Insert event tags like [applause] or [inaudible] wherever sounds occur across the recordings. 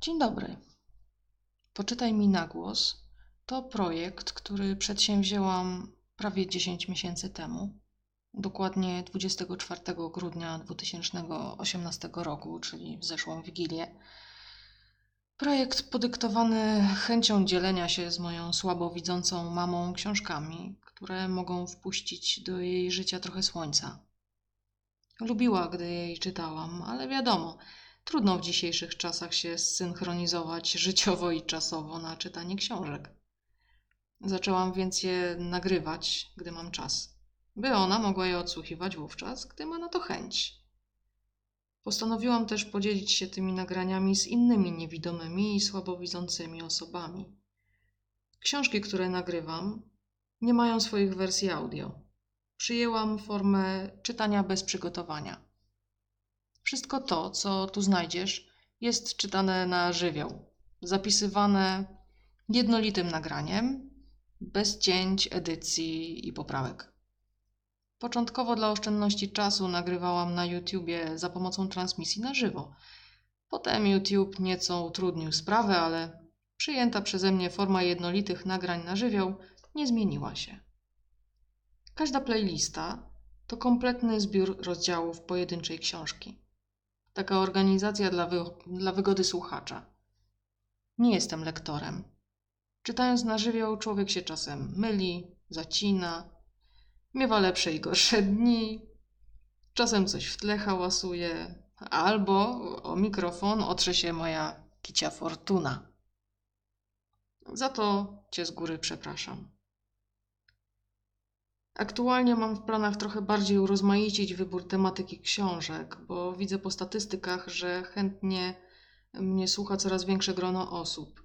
Dzień dobry. Poczytaj mi na głos. To projekt, który przedsięwzięłam prawie 10 miesięcy temu, dokładnie 24 grudnia 2018 roku, czyli w zeszłą Wigilię. Projekt podyktowany chęcią dzielenia się z moją słabowidzącą mamą książkami, które mogą wpuścić do jej życia trochę słońca. Lubiła, gdy jej czytałam, ale wiadomo, trudno w dzisiejszych czasach się zsynchronizować [laughs] życiowo i czasowo na czytanie książek. Zaczęłam więc je nagrywać, gdy mam czas, by ona mogła je odsłuchiwać wówczas, gdy ma na to chęć. Postanowiłam też podzielić się tymi nagraniami z innymi niewidomymi i słabowidzącymi osobami. Książki, które nagrywam, nie mają swoich wersji audio. Przyjęłam formę czytania bez przygotowania. Wszystko to, co tu znajdziesz, jest czytane na żywioł, zapisywane jednolitym nagraniem, bez cięć, edycji i poprawek. Początkowo dla oszczędności czasu nagrywałam na YouTubie za pomocą transmisji na żywo. Potem YouTube nieco utrudnił sprawę, ale przyjęta przeze mnie forma jednolitych nagrań na żywioł nie zmieniła się. Każda playlista to kompletny zbiór rozdziałów pojedynczej książki. Taka organizacja dla, wy- dla wygody słuchacza. Nie jestem lektorem. Czytając na żywioł, człowiek się czasem myli, zacina, miewa lepsze i gorsze [laughs] dni, czasem coś w tle hałasuje, albo o mikrofon otrze się moja kicia fortuna. Za to cię z góry przepraszam. Aktualnie mam w planach trochę bardziej urozmaicić wybór tematyki książek, bo widzę po statystykach, że chętnie mnie słucha coraz większe grono osób.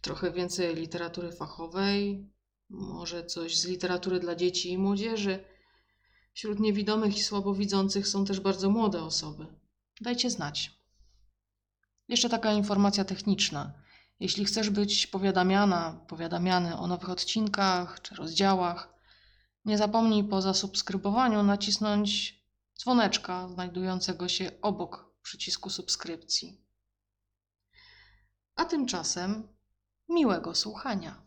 Trochę więcej literatury fachowej, może coś z literatury dla dzieci i młodzieży. Wśród niewidomych i słabowidzących są też bardzo młode osoby. Dajcie znać. Jeszcze taka informacja techniczna. Jeśli chcesz być powiadamiana, powiadamiany o nowych odcinkach czy rozdziałach, nie zapomnij po zasubskrybowaniu nacisnąć dzwoneczka znajdującego się obok przycisku subskrypcji. A tymczasem miłego słuchania.